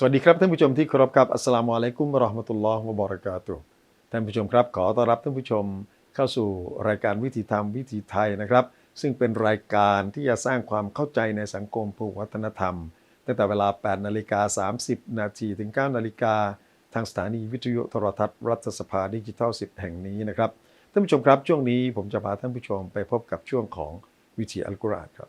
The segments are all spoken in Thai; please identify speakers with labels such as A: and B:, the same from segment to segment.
A: สวัสดีครับท่านผู้ชมที่เคารพครับอัสสลามุอะลัยกุมวะราะห์มะตุลลอฮ์วะบะราะกาตุท่านผู้ชมครับ ขอต้อนรับท่านผู้ชมเข้าสู่รายการวิถีธรรมวิถีไทยนะครับ ซึ่งเป็นรายการที่จะสร้างความเข้าใจในสังคมภูมิวัฒนธรรม ตั้งแต่เวลา 8 นาฬิกา 30 นาทีถึง 9 นาฬิกา ทางสถานีวิทยุโทรทัศน์รัฐสภาดิจิทัล 10 แห่งนี้นะครับท่านผู้ชมครับช่วงนี้ผมจะพาท่านผู้ชมไปพบกับช่วงของวิถีอัลกุรอานครับ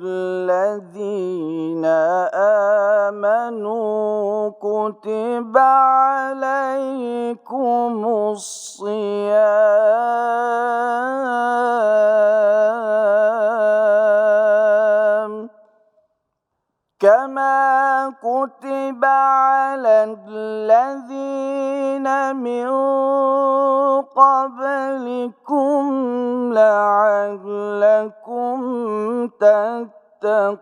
B: الذين آمنوا كتب عليكم الصيام كما كتب على الذين من قبلكم لعلكم تتقون.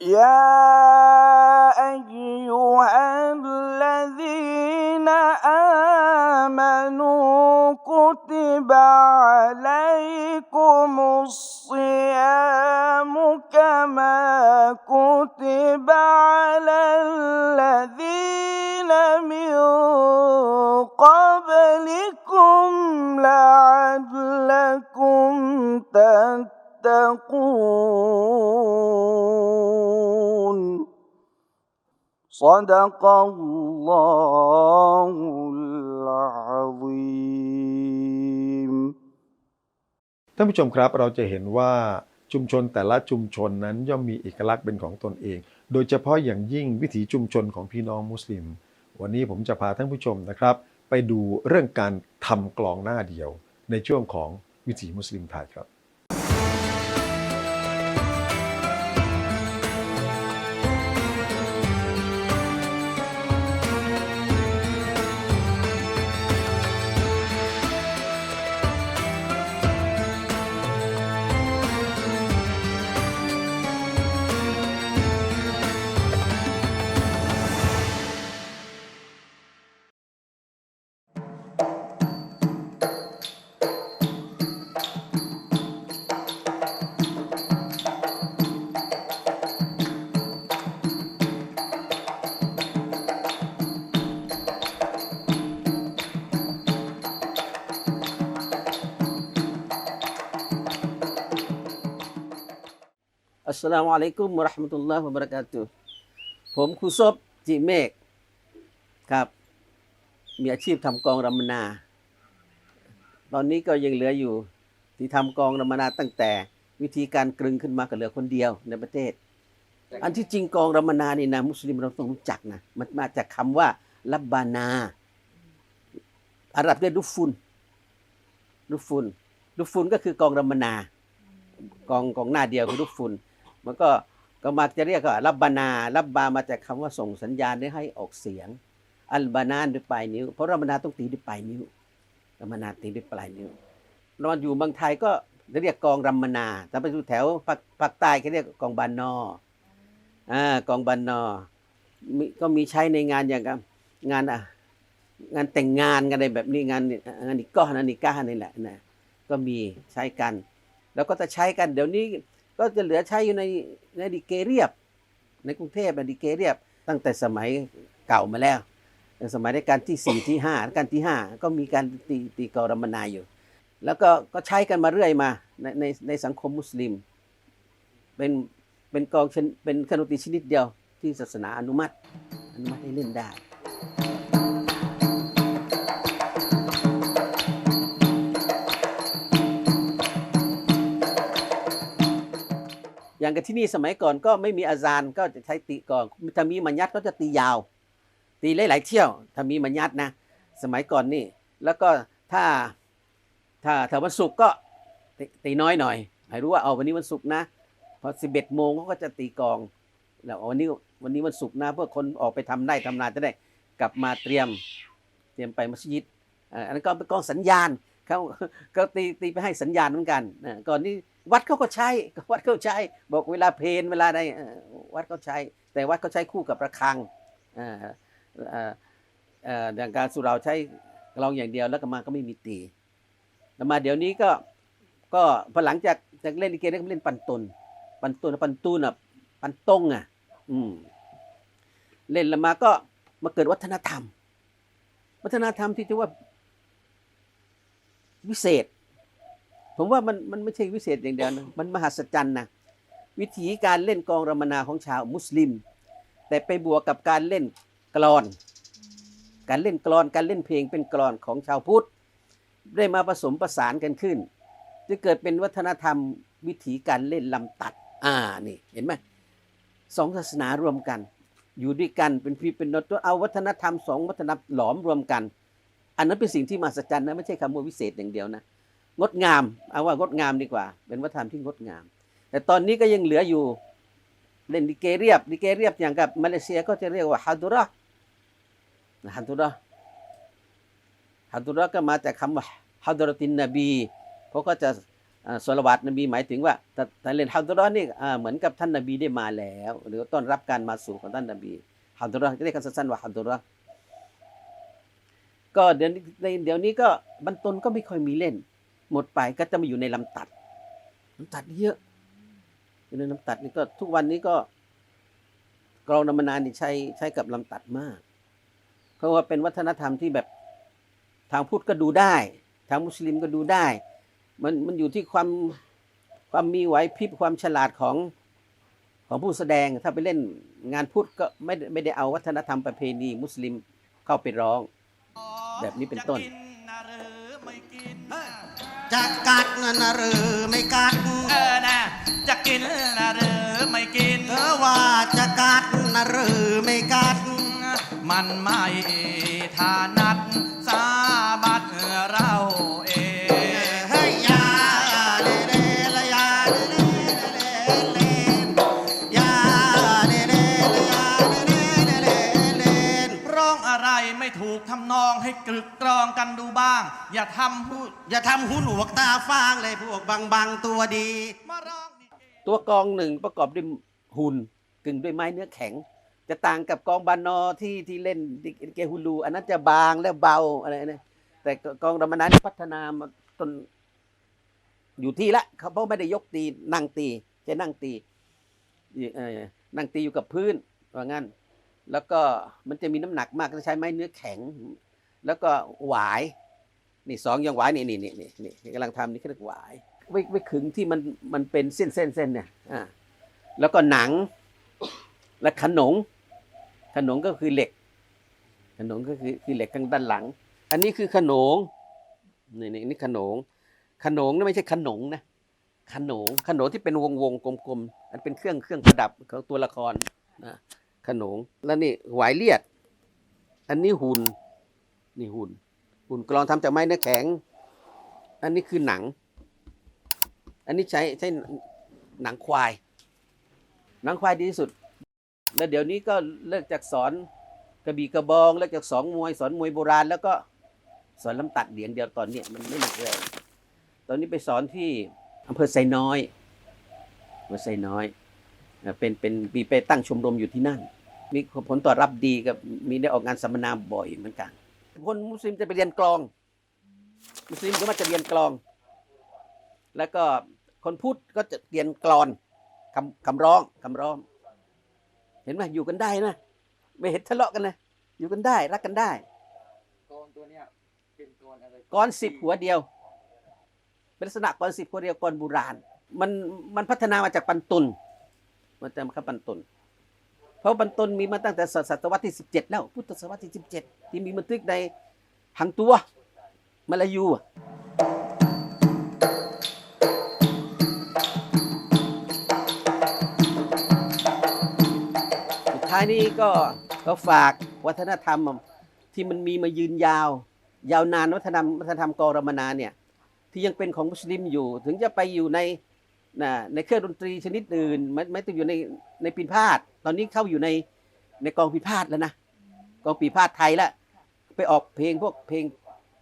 B: يا أيها الذين آمنوا كتب عليكم الصيام صدق الله العظيم
A: ท่านผู้ชมครับเราจะเห็นว่าชุมชนแต่ละชุมชนนั้นย่อมมีเอกลักษณ์เป็นของตนเอง โดยเฉพาะอย่างยิ่งวิถีชุมชนของพี่น้องมุสลิม วันนี้ผมจะพาท่านผู้ชมนะครับ ไปดูเรื่องการทำกลองหน้าเดียว ในช่วงของวิถีมุสลิมไทยครับ
C: สลามุอะลัยกุมวะเราะห์มะตุลลอฮ์วะบะเราะกาตุผมครูซบจิเมฆครับ มีอาชีพทำกองรำมนา ตอนนี้ก็ยังเหลืออยู่ ที่ทำกองรำมนาตั้งแต่วิธีการกลึงขึ้นมาก็เหลือคนเดียวในประเทศ อันที่จริงกองรำมนานี่นะมุสลิมเราต้องรู้จักนะมันมาจากคำว่ารับบานาอาหรับเรียกดุฟุนดุฟุนดุฟุนก็คือกองรำมนากองกองหน้าเดียวคือดุฟุน มันก็ก็มักจะเรียกว่ารับบานา รับบามาจากคำว่าส่งสัญญาณให้ออกเสียง อัลบานานด้วยปลายนิ้ว เพราะรับบานาต้องตีด้วยปลายนิ้วรับบานาตีด้วยปลายนิ้วเราอยู่เมืองไทยก็เรียกกองรัมนาแต่ไปอยู่แถวภาคใต้เขาเรียกกองบานนออ่ากองบานนอก็มีใช้ในงานอย่างกงานอะงานแต่งงานกันอะไรแบบนี้งานงานนิก้อนนิก้านี่แหละนะก็มีใช้กัน แล้วก็จะใช้กันเดี๋ยวนี้ ก็จะเหลือใช้อยู่ในในดิเกเรียบ ในกรุงเทพนะดิเกเรียบ ตั้งแต่สมัยเก่ามาแล้วสมัยรัชกาลที่สี่ที่ห้ารัชกาลที่ห้าก็มีการตีตีกอรมนาอยู่ แล้วก็ก็ใช้กันมาเรื่อยมาในในในสังคมมุสลิม เป็นเป็นกองชนเป็นเครื่องดนตรีชนิดเดียวที่ศาสนาอนุมัติ อนุมัติให้เล่นได้ อย่างกับที่นี่สมัยก่อนก็ไม่มีอาจารย์ก็จะใช้ตีกลองถ้ามีมัญญัตก็จะตียาว ตีหลายๆเที่ยวถ้ามีมัญญัตนะ สมัยก่อนนี่ แล้วก็ถ้าถ้าถ้าวันศุกร์ก็ตีน้อยหน่อยให้รู้ว่าเอาวันนี้วันศุกร์นะพอสิบเอ็ดโมงเขาก็จะตีกอง แล้ววันนี้วันนี้วันศุกร์นะเพื่อคนออกไปทำไร่ทำนาจะได้กลับมาเตรียมเตรียมไปมัสยิดอันนั้นก็เป็นกองสัญญาณ เขาตีตีไปให้สัญญาณเหมือนกันก่อนนี้วัดเขาก็ใช้วัดเขาใช้ บอกเวลาเพลนเวลาใดวัดเขาใช้ แต่วัดเขาใช้คู่กับระฆังอย่างการสุราใช้กลองอย่างเดียวแล้วก็มาก็ไม่มีตีแล้วมาเดี๋ยวนี้ก็ก็พอหลังจากจากเล่นลิเกแล้วก็เล่นปันตน ปันตุนปันตูนอะปันตงอะ อืมเล่นแล้วมาก็มาเกิดวัฒนธรรม วัฒนธรรมที่จะว่า วิเศษ ผมว่ามันมันไม่ใช่วิเศษอย่างเดียวนะมันมหัศจรรย์นะวิธีการเล่นกองรมนาของชาวมุสลิม แต่ไปบวกกับการเล่นกลอน การเล่นกลอนการเล่นเพลงเป็นกลอนของชาวพุทธได้มาผสมประสานกันขึ้นจะเกิดเป็นวัฒนธรรมวิถีการเล่นลำตัด อ่านี่เห็นไหมสองศาสนารวมกัน อยู่ด้วยกันเป็นพี่เป็นนอตัวเอาวัฒนธรรมสองวัฒนธรรมหลอมรวมกัน อันนั้นเป็นสิ่งที่มหัศจรรย์นะไม่ใช่คำว่าวิเศษอย่างเดียวนะงดงามเอาว่างดงามดีกว่า เป็นวัฒนธรรมที่งดงาม แต่ตอนนี้ก็ยังเหลืออยู่เล่นลิเกเรียบลิเกเรียบอย่างกับมาเลเซียก็จะเรียกว่าฮัดุระฮัดุระฮัดุระก็มาจากคำว่าฮัดุรตินนบีเขาก็จะสละวัตนบีหมายถึงว่าถ้าถ้าเล่นฮัดุระนี่เหมือนกับท่านนบีได้มาแล้ว หรือต้อนรับการมาสู่ของท่านนบีฮัดุระเรียกกันสั้นๆว่าฮัดุระ ก็เดี๋ยวนี้ในเดี๋ยวนี้ก็บรรทนก็ไม่ค่อยมีเล่น หมดไปก็จะมาอยู่ในลำตัดลำตัดเยอะ อยู่ในลำตัดนี่ก็ทุกวันนี้ก็กลองนำมานานนี่ใช้ใช้กับลำตัดมาก เพราะว่าเป็นวัฒนธรรมที่แบบทางพุทธก็ดูได้ ทางมุสลิมก็ดูได้ มันมันอยู่ที่ความความมีไหวพริบความฉลาดของของผู้แสดงถ้าไปเล่นงานพุทธก็ไม่ได้ไม่ได้เอาวัฒนธรรมประเพณีมุสลิมเข้าไปร้อง แบบนี้เป็นต้น
D: จะกินะหรือไม่กิน
E: จะกัดนะหรือไม่กัด
D: เออนะจะกินนะหรือไม่กิน
E: เธอว่าจะกัดนะหรือไม่กัด
D: มันไม่ทานั อ
E: ย่า
D: ทำพู
E: อย่าทำหูหนวกตาฟางเลยพวกบางบางๆตัวดี
D: มาร้องนี่
C: ตัวกองหนึ่งประกอบด้วยหุ่นกึ่งด้วยไม้เนื้อแข็ง จะต่างกับกองบานอที่ที่เล่นดิเกฮูลู อันนั้นจะบางและเบาอะไรนะแต่กองรามนานี่พัฒนามาจนอยู่ที่ละเขาเพราะไม่ได้ยกตีนั่งตีจะนั่งตีเออนั่งตีอยู่กับพื้นว่างั้น แล้วก็มันจะมีน้ำหนักมากต้องใช้ไม้เนื้อแข็ง แล้วก็หวาย นี่สองย่างหวายนี่นี่นี่นี่นี่กำลังทำนี่เขาเรียกหวายไว้ไว้ขึงที่มันมันเป็นเส้นเส้นเส้นเนี่ยอ่าแล้วก็หนัง และขนงขนงก็คือเหล็ก ขนงก็คือคือเหล็กข้างด้านหลัง อันนี้คือขนงนี่นี่นี่ขนง ขนงนี่ไม่ใช่ขนงนะขนงขนงที่เป็นวงวงกลมๆอันเป็นเครื่องเครื่องประดับของตัวละครนะขนงแล้วนี่หวายเลียด อันนี้หุ่นนี่หุ่น หุ่นกลองทำจากไม้เนื้อแข็ง อันนี้คือหนัง อันนี้ใช้ใช้หนังควาย หนังควายดีที่สุด แล้วเดี๋ยวนี้ก็เลิกจากสอนกระบี่กระบองเลิกจากสอนมวยสอนมวยโบราณ แล้วก็สอนลำตัดเดียงเดียวตอนเนี้ยมันไม่หนักเลยตอนนี้ไปสอนที่อำเภอไซน้อยอำเภอไซน้อยเอ่อเป็นเป็นมีไปตั้งชมรมอยู่ที่นั่น มีผลตอบรับดีกับมีได้ออกงานสัมมนาบ่อยเหมือนกัน คนมุสลิมจะไปเรียนกลอง มุสลิมก็มาจะเรียนกลอง แล้วก็คนพุทธก็จะเรียนกลอนคำคำร้องคำร้อง เห็นไหมอยู่กันได้นะไม่เห็นทะเลาะกันนะอยู่กันได้ รักกันได้
F: กรตัวเนี้ยเป็นกรอะไร
C: กรสิบหัวเดียว เป็นลักษณะกรสิบหัวเดียวกรโบราณ มันมันพัฒนามาจากปันตุนมาจากคำปันตุน เพราะบรรทนมีมาตั้งแต่ศตวรรษที่ 17 แล้ว พุทธศตวรรษที่ 17 ที่มีบันทึกในหังตัวมาลายูสุดท้ายนี้ก็ก็ฝากวัฒนธรรมที่มันมีมายืนยาว ยาวนานวัฒนธรรมวัฒนธรรมกรมนาเนี่ยที่ยังเป็นของมุสลิมอยู่ ถึงจะไปอยู่ใน นะในเครื่องดนตรีชนิดอื่นไม่ไม่ต้องอยู่ในในปีนพาดตอนนี้เข้าอยู่ในในกองปีพาดแล้วนะกองปีพาดไทยล้วไปออกเพลงพวกเพลง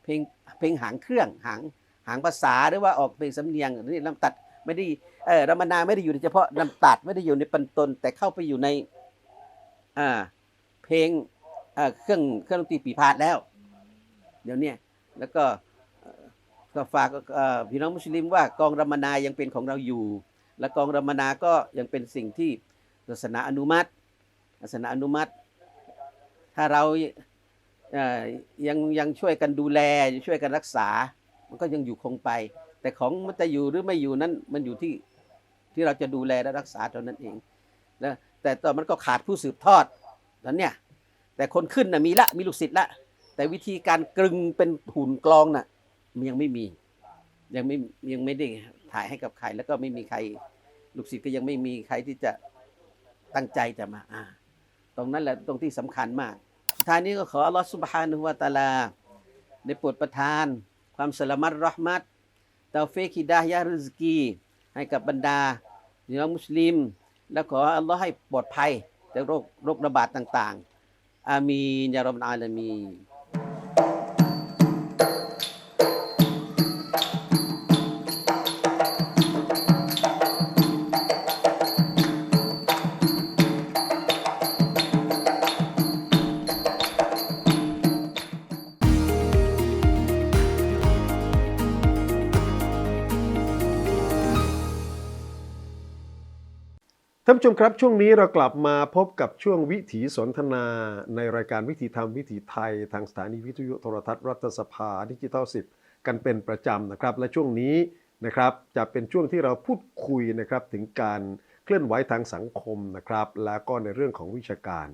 C: เพลงเพลงหางเครื่องหางหางภาษาหรือว่าออกเพลงสำเนียงหรือลำตัดไม่ได้เออรามนาไม่ได้อยู่เฉพาะลำตัดไม่ได้อยู่ในปันตนแต่เข้าไปอยู่ในอ่าเพลงอ่าเครื่องเครื่องดนตรีปีพาดแล้ว เดี๋ยวนี้แล้วก็ ก็ฝากพี่น้องมุสลิมว่ากองรมนายังเป็นของเราอยู่ และกองรมนาก็ยังเป็นสิ่งที่ศาสนาอนุมัติศาสนาอนุมัติ ถ้าเรายังยังช่วยกันดูแลช่วยกันรักษา มันก็ยังอยู่คงไป แต่ของมันจะอยู่หรือไม่อยู่นั้นมันอยู่ที่ที่เราจะดูแลและรักษาเท่านั้นเองนะแต่ตอนมันก็ขาดผู้สืบทอดนั้นเนี่ยแต่คนขึ้นนะมีละมีลูกศิษย์ละ แต่วิธีการกลึงเป็นหุ่นกลองน่ะ ยังไม่มี ยังไม่ยังไม่ได้ถ่ายให้กับใคร แล้วก็ไม่มีใครลูกศิษย์ก็ยังไม่มีใครที่จะตั้งใจจะมาอ่าตรงนั้นแหละตรงที่สำคัญมากสุดท้ายนี้ก็ขออัลลอฮฺสุบฮานุวะตาลาได้โปรดประทาน ความสลามัตรหมัตตาเฟิกฮิดายะห์ริซกี ให้กับบรรดาพี่น้องมุสลิม และขออัลลอฮ์ให้ปลอดภัยจากโรคโรคระบาดต่าง ๆ อามีนยารอบอาลามี
A: ท่านผู้ชมครับช่วงนี้เรากลับมาพบกับช่วงวิถีสนทนา ในรายการวิถีธรรมวิถีไทย ทางสถานีวิทยุโทรทัศน์รัฐสภาดิจิทัลสิบกันเป็นประจำนะครับ และช่วงนี้นะครับจะเป็นช่วงที่เราพูดคุยนะครับถึงการเคลื่อนไหวทางสังคมนะครับ แล้วก็ในเรื่องของวิชาการ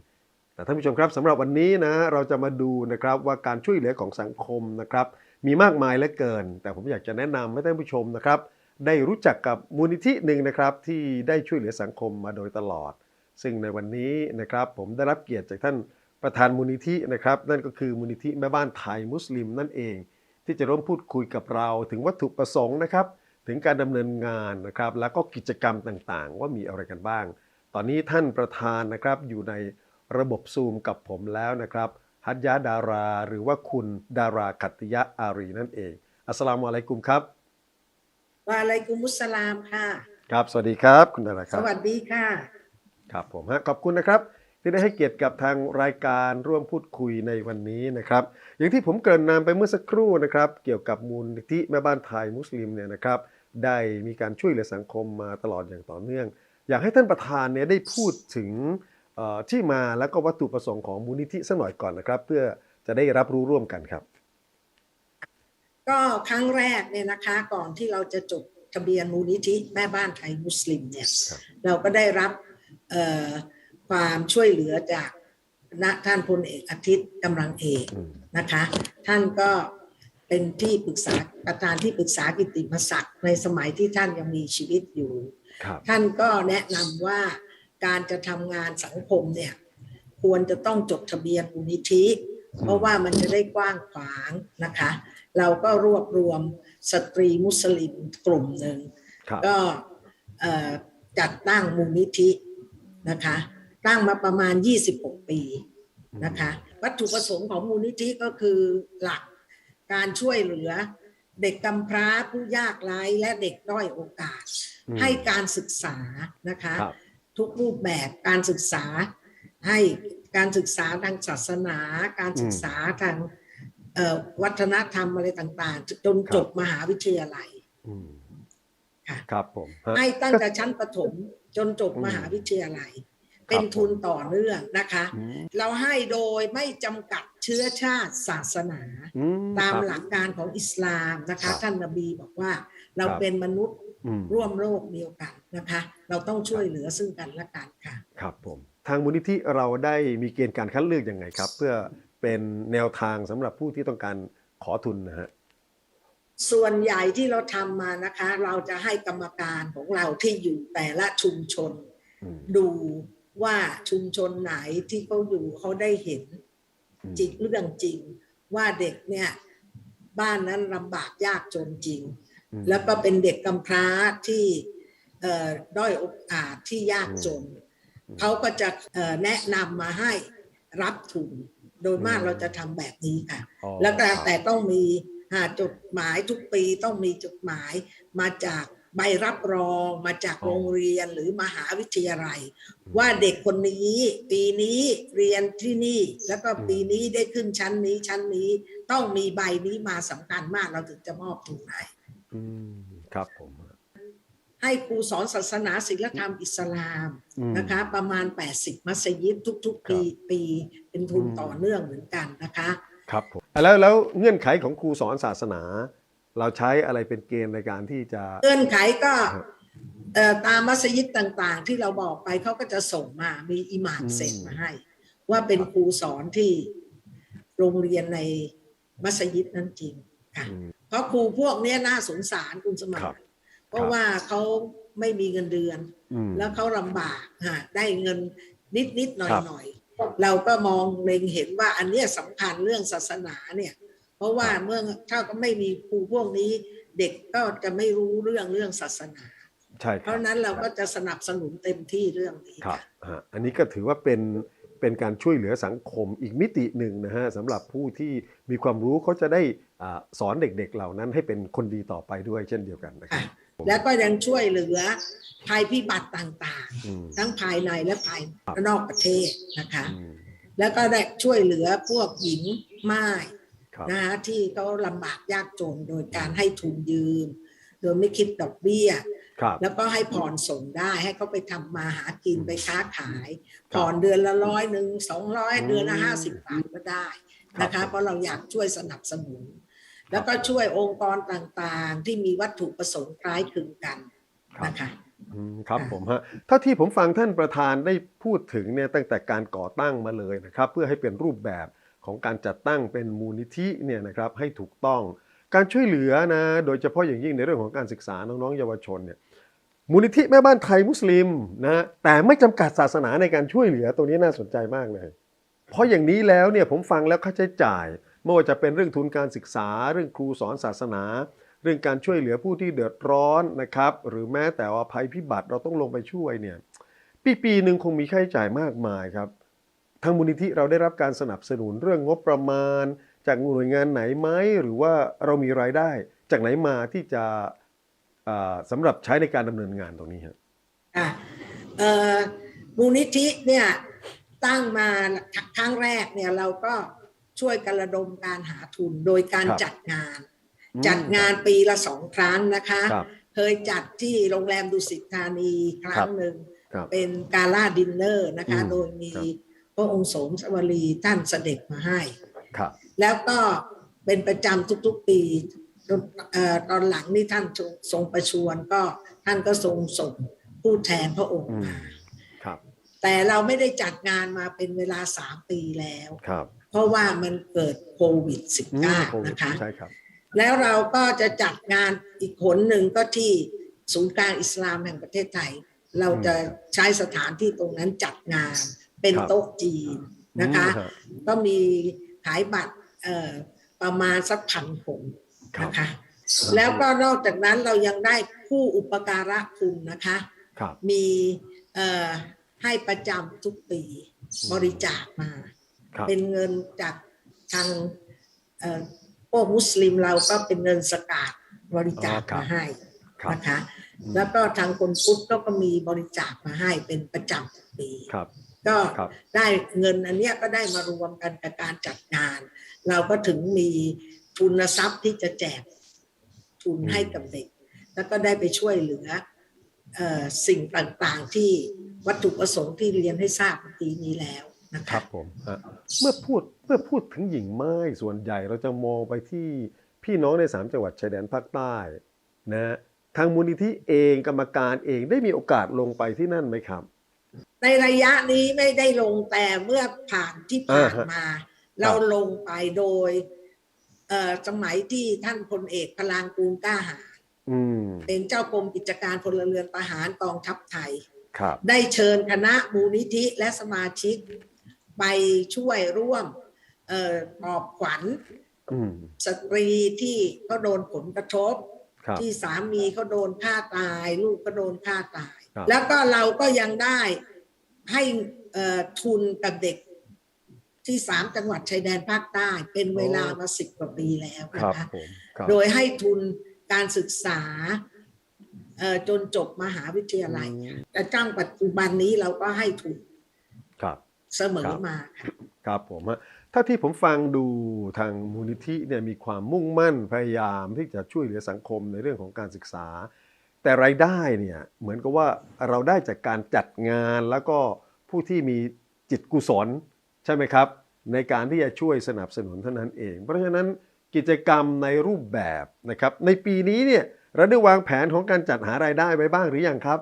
A: แต่ท่านผู้ชมครับสำหรับวันนี้นะเราจะมาดูนะครับว่าการช่วยเหลือของสังคมนะครับมีมากมายเหลือเกิน แต่ผมอยากจะแนะนำให้ท่านผู้ชมนะครับ ได้รู้จักกับมูลนิธิหนึ่งนะครับที่ได้ช่วยเหลือสังคมมาโดยตลอด ซึ่งในวันนี้นะครับผมได้รับเกียรติจากท่านประธานมูลนิธินะครับ นั่นก็คือมูลนิธิแม่บ้านไทยมุสลิมนั่นเอง ที่จะร่วมพูดคุยกับเราถึงวัตถุประสงค์นะครับ ถึงการดำเนินงานนะครับ แล้วก็กิจกรรมต่างๆ ว่ามีอะไรกันบ้าง ตอนนี้ท่านประธานนะครับอยู่ในระบบซูมกับผมแล้วนะครับฮัตยะดารา หรือว่าคุณดาราขัตติยะอารีนั่นเอง อัสลามุอะลัยกุมครับ
G: วะอะลัยกุมุสสลามค่ะ
A: ครับสวัสดีครับ คุณดาราค
G: ส
A: รับ
G: วัสดีค่ะ
A: ครับผมฮะขอบคุณนะครับ ที่ได้ให้เกียรติกับทางรายการร่วมพูดคุยในวันนี้นะครับ อย่างที่ผมเกริ่นนำไปเมื่อสักครู่นะครับ เกี่ยวกับมูลนิธิแม่บ้านไทยมุสลิมเนี่ยนะครับ ได้มีการช่วยเหลือสังคมมาตลอดอย่างต่อเนื่อง อยากให้ท่านประธานเนี่ยได้พูดถึงเอ่อที่มาและก็วัตถุประสงค์ของมูลนิธิสักหน่อยก่อนนะครับ เพื่อจะได้รับรู้ร่วมกันครับ
G: ก็ครั้งแรกเนี่ยนะคะก่อนที่เราจะจดทะเบียนมูลนิธิแม่บ้านไทยมุสลิมเนี่ย
A: ครับ
G: เราก็ได้รับเอ่อความช่วยเหลือจากณท่านพลเอกอาทิตย์กำลังเอก
A: อืม
G: นะคะ ท่านก็เป็นที่ปรึกษาประธานที่ปรึกษากิตติมศักดิ์ในสมัยที่ท่านยังมีชีวิตอยู่
A: ครับ
G: ท่านก็แนะนำว่าการจะทำงานสังคมเนี่ยควรจะต้องจดทะเบียนมูลนิธิ เพราะว่ามันจะได้กว้างขวางนะคะ เราก็รวบรวมสตรีมุสลิมกลุ่มหนึ่ง
A: ครับ
G: ก็เอ่อจัดตั้งมูลนิธินะคะ ตั้งมาประมาณ 26 ปีนะคะวัตถุประสงค์ของมูลนิธิก็คือหลักการช่วยเหลือเด็กกำพร้าผู้ยากไร้และเด็กด้อยโอกาส
A: อืม
G: ให้การศึกษานะคะ
A: ครับ
G: ทุกรูปแบบการศึกษาให้การศึกษาทางศาสนา การศึกษาทางเอ่อ วัฒนธรรมอะไรต่าง ๆ จนจบมหาวิทยาลัย
A: อืม
G: ค่ะ
A: ครับผมฮะ
G: ให้ตั้งแต่ชั้นประถมจนจบมหาวิทยาลัย เป็นทุนต่อเนื่องนะคะ
A: อืม
G: เราให้โดยไม่จำกัดเชื้อชาติศาสนา
A: อืม
G: ตาม
A: ครับ
G: หลักการของอิสลามนะ
A: ครั
G: คะ
A: บ
G: ท่านนบีบอกว่าเรา
A: ครับ
G: เป็นมนุษย์
A: อืม
G: ร่วมโลกเดียวกันนะคะ เราต้องช่วยเหลือซึ่งกันและกันค่ะ
A: ครับผมทางมูลนิธิเราได้มีเกณฑ์การคัดเลือกยังไงครับ เพื่อ เป็นแนวทางสำหรับผู้ที่ต้องการขอทุนนะฮะ
G: ส่วนใหญ่ที่เราทำมานะคะ เราจะให้กรรมการของเราที่อยู่แต่ละชุมชน
A: อืม
G: ดูว่าชุมชนไหนที่เขาอยู่เขาได้เห็นจริงเรื่องจริง ว่าเด็กเนี่ยบ้านนั้นลำบากยากจนจริง
A: อืม
G: แล้วก็เป็นเด็กกำพร้าที่เอ่อด้อยโอกาสที่ยากจนเขาก็จะเอ่อแนะนำมาให้รับทุน โดยมาก
A: อืม
G: เราจะทำแบบนี้ค่ะ
A: อ๋อ
G: แล้วแต่
A: ครับ
G: แต่ต้องมีหาจดหมายทุกปีต้องมีจดหมายมาจากใบรับรองมาจากโรงเรียนหรือมหาวิทยาลัย ว่าเด็กคนนี้ปีนี้เรียนที่นี่ แล้วก็ปีนี้ได้ขึ้นชั้นนี้ชั้นนี้ ต้องมีใบนี้มาสำคัญมากเราถึงจะมอบทุนให้
A: อืมครับผม
G: ให้ครูสอนศาสนาศิลธรรมอิสลาม
A: อืม
G: นะคะ ประมาณ 80 มัสยิดทุก ๆ ปีปีเป็นทุน
A: อืม
G: ต่อเนื่องเหมือนกันนะคะ
A: ครับผมแล้วแล้วเงื่อนไขของครูสอนศาสนา เราใช้อะไรเป็นเกณฑ์ในการที่จะ
G: เงื่อนไขก็
A: ครับ
G: เอ่อตามมัสยิดต่างๆ ที่เราบอกไปเขาก็จะส่งมามีอิหม่าม
A: อืม
G: เซ็นมาให้ ว่าเป็นครูสอนที่โรงเรียนในมัสยิดนั้นจริงค่ะ
A: อืม
G: เพราะครูพวกเนี้ยน่าสงสารคุณสมั
A: ครั
G: ย
A: บ
G: เพราะว่าเขาไม่มีเงินเดือน
A: อืม
G: แล้วเขาลำบากฮะได้เงินนิดนิดๆหน่อย
A: ครับ
G: หน่อยๆเราก็มองเล็งเห็นว่าอันเนี้ยสำคัญเรื่องศาสนาเนี่ย เพราะว่าเมื่อถ้าก็ไม่มีครูพวกนี้ เด็กก็จะไม่รู้เรื่องเรื่องศาสนา
A: ใช่ค
G: เพ
A: รับ
G: ราะฉะนั้นเราก็จะสนับสนุนเต็มที่เรื่องนี้
A: ครับฮะอันนี้ก็ถือว่าเป็นเป็นการช่วยเหลือสังคมอีกมิติหนึ่งนะฮะสำหรับผู้ที่มีความรู้เขาจะได้อ่าสอนเด็กๆเหล่านั้นให้เป็นคนดีต่อไปด้วยเช่นเดียวกันนะครับ
G: แล้วก็ยังช่วยเหลือภัยพิบัติต่าง
A: อืม
G: ๆทั้งภายในและภายนอกประเทศนะคะ
A: อืม
G: แล้วก็ได้ช่วยเหลือพวกหญิงม่าย
A: ครับ
G: นะคะที่เขาลำบากยากจนโดยการให้ทุนยืมโดยไม่คิดดอกเบี้ย
A: ครับ
G: แล้วก็ให้ผ่อนส่งได้ให้เขาไปทำมาหากินไปค้าขาย
A: ครับ
G: ผ่อนเดือนละร้อยหนึ่งสองร้อย
A: อืม
G: เดือนละห้าสิบบาทก็ได้นะ
A: ครั
G: คะ
A: บ
G: เพราะเราอยากช่วยสนับสนุน แล้วก็ช่วยองค์กรต่างๆ ที่มีวัตถุประสงค์คล้ายคลึงกัน
A: ครับ
G: นะคะ
A: อืมครับ
G: ค่ะ
A: ผมฮะเท่าที่ผมฟังท่านประธานได้พูดถึงเนี่ยตั้งแต่การก่อตั้งมาเลยนะครับ เพื่อให้เป็นรูปแบบของการจัดตั้งเป็นมูลนิธิเนี่ยนะครับให้ถูกต้อง การช่วยเหลือนะโดยเฉพาะอย่างยิ่งในเรื่องของการศึกษาน้องๆเยาวชนเนี่ยมูลนิธิแม่บ้านไทยมุสลิมนะแต่ไม่จำกัดศาสนาในการช่วยเหลือตรงนี้น่าสนใจมากเลย เพราะอย่างนี้แล้วเนี่ยผมฟังแล้วค่าใช้จ่าย ไม่ว่าจะเป็นเรื่องทุนการศึกษา เรื่องครูสอนศาสนา เรื่องการช่วยเหลือผู้ที่เดือดร้อนนะครับ หรือแม้แต่ว่าภัยพิบัติเราต้องลงไปช่วยเนี่ยปีปีหนึ่งคงมีค่าใช้จ่ายมากมายครับ ทางมูลนิธิเราได้รับการสนับสนุนเรื่องงบประมาณ จากหน่วยงานไหนไหมหรือว่าเรามีรายได้ จากไหนมาที่จะสำหรับใช้ในการดำเนินงานตรงนี้ครับ
G: มูลนิธิเนี่ยตั้งมาครั้งแรกเนี่ยเราก็ ช่วยกันระดมการหาทุนโดยการ
A: ครับ
G: จัดงาน
A: อืม
G: จัดงานปีละสองครั้งนะคะ
A: ครับ
G: เคยจัดที่โรงแรมดุสิตธานีครั้
A: ครั
G: ง
A: บ
G: หนึ่ง
A: ครับ
G: เป็นกาล่าดินเนอร์นะคะ
A: อืม
G: โดยมี
A: ครับ
G: พระองค์สมสวรีท่านเสด็จมาให้
A: ครับ
G: แล้วก็เป็นประจำทุกๆปีจนเอ่อตอนหลังนี่ท่านทรงทรงประชวรก็ท่านก็ทรงส่งผู้แทนพระองค์
A: อืม
G: มา
A: ครับ
G: แต่เราไม่ได้จัดงานมาเป็นเวลาสามปีแล้ว
A: ครับ
G: เพราะว่ามันเกิดโควิด
A: อืมโค
G: -19
A: วิด
G: นะคะ
A: ใช่ครับ
G: แล้วเราก็จะจัดงานอีกหนหนึ่งก็ที่ศูนย์กลางอิสลามแห่งประเทศไทย เราจะใช้สถานที่ตรงนั้นจัดงานเป็น
A: ครับ
G: โต๊ะจีนนะคะ
A: อืมฮะ
G: ก็มีขายบัตรเอ่อประมาณสักพันคน
A: ครับ
G: นะคะแล้วก็นอกจากนั้นเรายังได้ผู้อุปการะคุณนะคะ
A: ครับ
G: มีเอ่อให้ประจำทุกปีบริจาคมา
A: ครับ
G: เป็นเงินจากทางเอ่อพวกมุสลิมเราก็เป็นเงินสกาดบริจาค
A: อ๋อครับ
G: มาให้
A: ครับ
G: นะคะ
A: อืม
G: แล้วก็ทางคนพุทธก็ก็มีบริจาคมาให้เป็นประจำทุกปี
A: ครับ
G: ก็
A: ครับ
G: ได้เงินอันเนี้ยก็ได้มารวมกันกับการจัดงาน เราก็ถึงมีทุนทรัพย์ที่จะแจกทุน
A: อืม
G: ให้กับเด็ก แล้วก็ได้ไปช่วยเหลือเอ่อสิ่งต่างๆที่วัตถุประสงค์ที่เรียนให้ทราบเมื่อกี้นี้แล้ว นะ
A: ค
G: คะ
A: รับผมฮะเมื่อพูดเมื่อพูดถึงหญิงไม้ส่วนใหญ่เราจะมองไปที่พี่น้องในสามจังหวัดชายแดนภาคใต้นะทางมูลนิธิเองกรรมการเองได้มีโอกาสลงไปที่นั่นไหมครับ
G: ในระยะนี้ไม่ได้ลงแต่เมื่อผ่านที่ผ่าน
A: อ่าฮะ
G: มา เราลงไปโดยเอ่อสมัยที่ท่านพลเอกพลางกูลกล้าหาญ
A: อืม
G: เป็นเจ้ากรมกิจการพลเรือนทหารกองทัพไทย
A: ครับ
G: ได้เชิญคณะมูลนิธิและสมาชิก ไปช่วยร่วมเอ่อปลอบขวัญ
A: อืม
G: สตรีที่เขาโดนผลกระทบ
A: ครับ
G: ที่สามีเขาโดนฆ่าตาย ลูกก็โดนฆ่าตาย
A: ครับ
G: แล้วก็เราก็ยังได้ให้เอ่อทุนกับเด็กที่สามจังหวัดชายแดนภาคใต้ เป็นเวลามาสิบกว่าปีแล้ว
A: ค
G: นะ
A: รับ
G: คะ
A: ผมครับ
G: โดยให้ทุนการศึกษาเอ่อจนจบมหาวิทยาลัยค่ะแต่จ้างปัจจุบันนี้เราก็ให้ทุน
A: ครับ
G: เสมอ
A: ครับ
G: มาค่ะ
A: ครับผมฮะถ้าที่ผมฟังดูทางมูลนิธิเนี่ยมีความมุ่งมั่นพยายามที่จะช่วยเหลือสังคมในเรื่องของการศึกษา แต่รายได้เนี่ยเหมือนกับว่าเราได้จากการจัดงานแล้วก็ผู้ที่มีจิตกุศลใช่ไหมครับ ในการที่จะช่วยสนับสนุนเท่านั้นเอง เพราะฉะนั้นกิจกรรมในรูปแบบนะครับในปีนี้เนี่ยเราได้วางแผนของการจัดหารายได้ไว้บ้างหรือยังครับ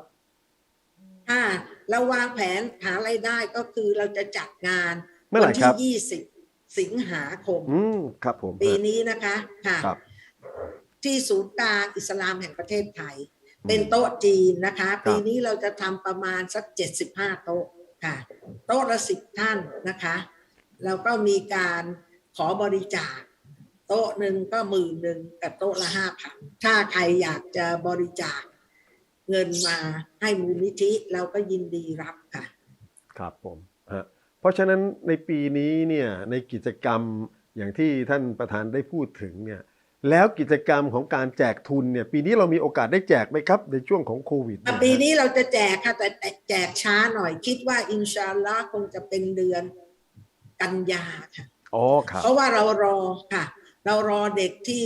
G: ค่ะ เราวางแผนหารายได้ก็คือเราจะจัดงาน
A: เมื่อไหร่
G: วั
A: ครับ
G: ที่20สิงหาคม
A: อืมครับผม
G: ปีนี้นะคะค่ะ
A: ครับ
G: ที่ศูนย์กลางอิสลามแห่งประเทศไทย เป็นโต๊ะจีนนะคะ ปีนี้เราจะทำประมาณสัก75โต๊ะค่ะ โต๊ะละสิบท่านนะคะแล้วก็มีการขอบริจาค โต๊ะหนึ่งก็หมื่นหนึ่งกับโต๊ะละห้าพันถ้าใครอยากจะบริจาค เงินมาให้มูลนิธิเราก็ยินดีรับค่ะ
A: ครับผมฮะเพราะฉะนั้นในปีนี้เนี่ยในกิจกรรมอย่างที่ท่านประธานได้พูดถึงเนี่ยแล้วกิจกรรมของการแจกทุนเนี่ย ปีนี้เรามีโอกาสได้แจกไหมครับ ในช่วงของโควิด
G: อะ
A: เย
G: ปีนี้เราจะแจกค่ะแต่แต่แจกช้าหน่อย คิดว่าอินชาอัลลอฮ์คงจะเป็นเดือนกันยาค่ะ
A: อ๋อครับ
G: เพราะว่าเรารอค่ะ เรารอเด็กที่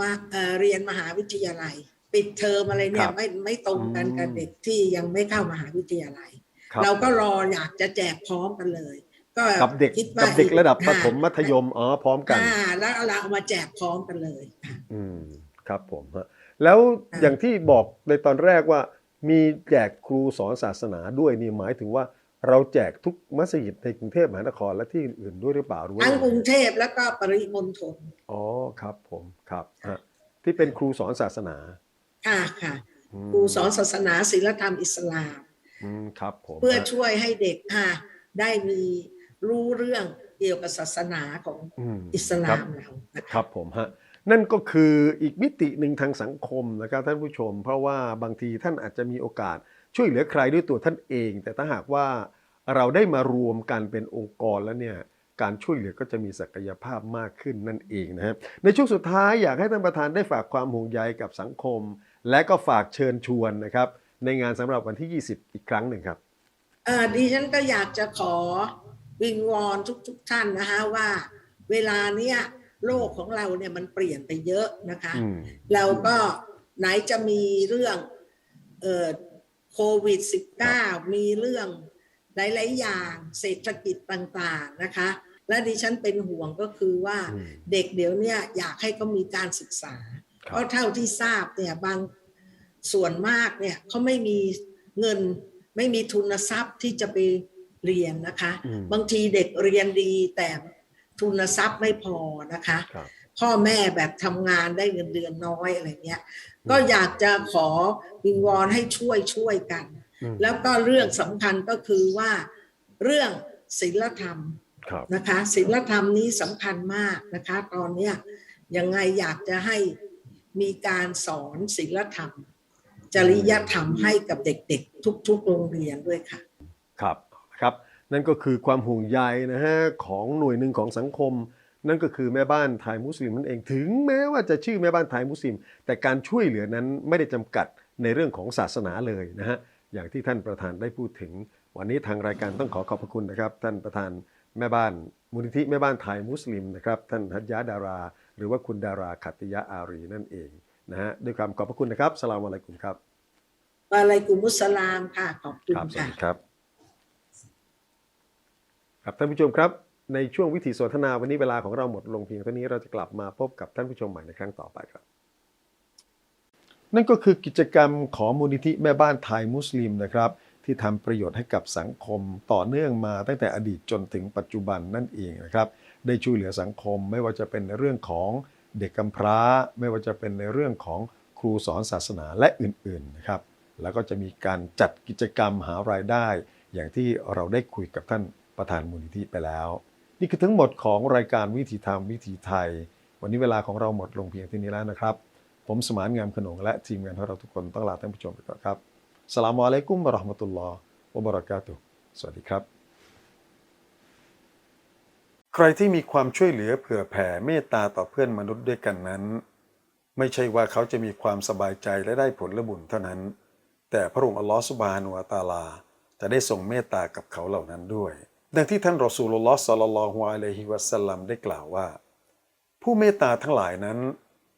G: มาเอ่อเรียนมหาวิทยาลัย ปิดเทอมอะไรเนี่ยไม่ไม่ตรงกันกับเด็กที่ยังไม่เข้ามหาวิทยาลัย
A: ครับ
G: เราก็รออยากจะแจกพร้อมกันเลย ก็
A: กับเด็ก
G: คิดว่า
A: กับเด็กระดับประถม
G: ค่ะ
A: มัธยมอ๋อพร้อมกัน
G: อ่าแล้วเราเอามาแจกพร้อมกันเลยค่ะ
A: อืมครับผมฮะแล้ว
G: ค่ะ
A: อย่างที่บอกในตอนแรกว่า มีแจกครูสอนศาสนาด้วยนี่หมายถึงว่าเราแจกทุกมัสยิดในกรุงเทพมหานครและที่อื่นด้วยหรือเปล่าหรือว่า
G: ทั้งกรุงเทพแล้วก็ปริมณฑล
A: อ๋อครับผมครับฮะที่เป็นครูสอนศาสนา
G: ค่ะค่ะ
A: ม
G: ครูสอนศาสนาศีลธรรมอิสลาม
A: อืมครับผม
G: เพื่อ
A: ฮะ
G: ช่วยให้เด็กค่ะได้มีรู้เรื่องเกี่ยวกับศาสนาของ
A: อืม
G: อิสลามเรานะ
A: ค
G: คะ
A: รับผมฮะนั่นก็คืออีกมิติหนึ่งทางสังคมนะครับท่านผู้ชม เพราะว่าบางทีท่านอาจจะมีโอกาสช่วยเหลือใครด้วยตัวท่านเอง แต่ถ้าหากว่าเราได้มารวมกันเป็นองค์กรแล้วเนี่ยการช่วยเหลือก็จะมีศักยภาพมากขึ้นนั่นเองนะครับในช่วงสุดท้ายอยากให้ท่านประธานได้ฝากความห่วงใยกับสังคม และก็ฝากเชิญชวนนะครับ ในงานสำหรับวันที่ 20 อีกครั้งหนึ่งครับ
G: เอ่อดิฉันก็อยากจะขอวิงวอนทุกๆทท่านนะคะว่า เวลาเนี้ยโลกของเราเนี่ยมันเปลี่ยนไปเยอะนะคะ
A: อืม
G: เราก็ไหนจะมีเรื่องเอ่อโควิด -19 มีเรื่องหลาย ๆ อย่างเศรษฐกิจต่างๆนะคะ และดิฉันเป็นห่วงก็คือว่า
A: อืม
G: เด็กเดี๋ยวเนี้ยอยากให้เขามีการศึกษา
A: ครับ
G: เพราะเท่าที่ทราบเนี่ยบางส่วนมากเนี่ยเขาไม่มีเงินไม่มีทุนทรัพย์ที่จะไปเรียนนะคะ
A: อืม
G: บางทีเด็กเรียนดีแต่ทุนทรัพย์ไม่พอนะคะ
A: ครับ
G: พ่อแม่แบบทำงานได้เงินเดือนน้อยอะไรเงี้ย ก็อยากจะขอวิงวอนให้ช่วยช่วยกัน
A: อืม
G: แล้วก็เรื่องสำคัญก็คือว่าเรื่องศีลธรรม
A: ครับ
G: นะคะศีลธรรมนี้สำคัญมากนะคะ ตอนเนี้ยยังไงอยากจะให้ มีการสอนศีลธรรม จริยธรรมให้กับเด็กๆ ทุกๆ โรงเรียนด้วยค่ะ
A: ครับครับ นั่นก็คือความห่วงใยนะฮะของหน่วยหนึ่งของสังคม นั่นก็คือแม่บ้านไทยมุสลิมนั่นเองถึงแม้ว่าจะชื่อแม่บ้านไทยมุสลิม แต่การช่วยเหลือนั้นไม่ได้จำกัดในเรื่องของศาสนาเลยนะฮะอย่างที่ท่านประธานได้พูดถึง วันนี้ทางรายการต้องขอขอบพระคุณนะครับ ท่านประธานแม่บ้านมูลนิธิแม่บ้านไทยมุสลิมนะครับท่านฮัจยาดารา หรือว่าคุณดาราขัตติยะอารีนั่นเองนะฮะด้วยความขอบพระคุณนะครับสลามอะลัยกุมครับ
G: วะอะลัยกุมุสสลามค่ะขอบคุณ
A: ครับสวัส
G: ค่ะ
A: ดีครับครับท่านผู้ชมครับ ในช่วงวิถีสนทนาวันนี้เวลาของเราหมดลงเพียงเท่านี้เราจะกลับมาพบกับท่านผู้ชมใหม่ในครั้งต่อไปครับ นั่นก็คือกิจกรรมของมูลนิธิแม่บ้านไทยมุสลิมนะครับ ที่ทำประโยชน์ให้กับสังคมต่อเนื่องมาตั้งแต่อดีตจนถึงปัจจุบันนั่นเองนะครับ ได้ช่วยเหลือสังคม ไม่ว่าจะเป็นในเรื่องของเด็กกำพร้า ไม่ว่าจะเป็นในเรื่องของครูสอนศาสนาและอื่นๆนะครับแล้วก็จะมีการจัดกิจกรรมหารายได้ อย่างที่เราได้คุยกับท่านประธานมูลนิธิไปแล้ว นี่คือทั้งหมดของรายการวิถีธรรมวิถีไทย วันนี้เวลาของเราหมดลงเพียงที่นี้แล้วนะครับ ผมสมานงามขนงและทีมงานของเราทุกคนต้องลาท่านผู้ชมไปก่อนครับสลามอะลัยกุมบะราะห์มะตุลลอฮ์วะบะเราะกาตุสวัสดีครับ ใครที่มีความช่วยเหลือเผื่อแผ่เมตตาต่อเพื่อนมนุษย์ด้วยกันนั้น ไม่ใช่ว่าเขาจะมีความสบายใจและได้ผลละบุญเท่านั้น แต่พระองค์อัลลอฮฺสุบานุวะตาลา จะได้ทรงเมตตากับเขาเหล่านั้นด้วย ดังที่ท่านรอสูลุลลอฮ์สัลลัลลอฮุอะลัยฮิวะสัลลัมได้กล่าวว่า ผู้เมตตาทั้งหลายนั้น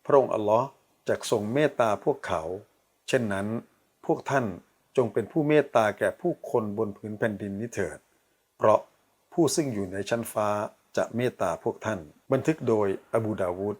A: พระองค์อัลลอฮ์จะทรงเมตตาพวกเขา เช่นนั้น พวกท่านจงเป็นผู้เมตตาแก่ผู้คนบนพื้นแผ่นดินนี้เถิด เพราะผู้ซึ่งอยู่ในชั้นฟ้า จะเมตตาพวกท่าน บันทึกโดยอบูดาวูด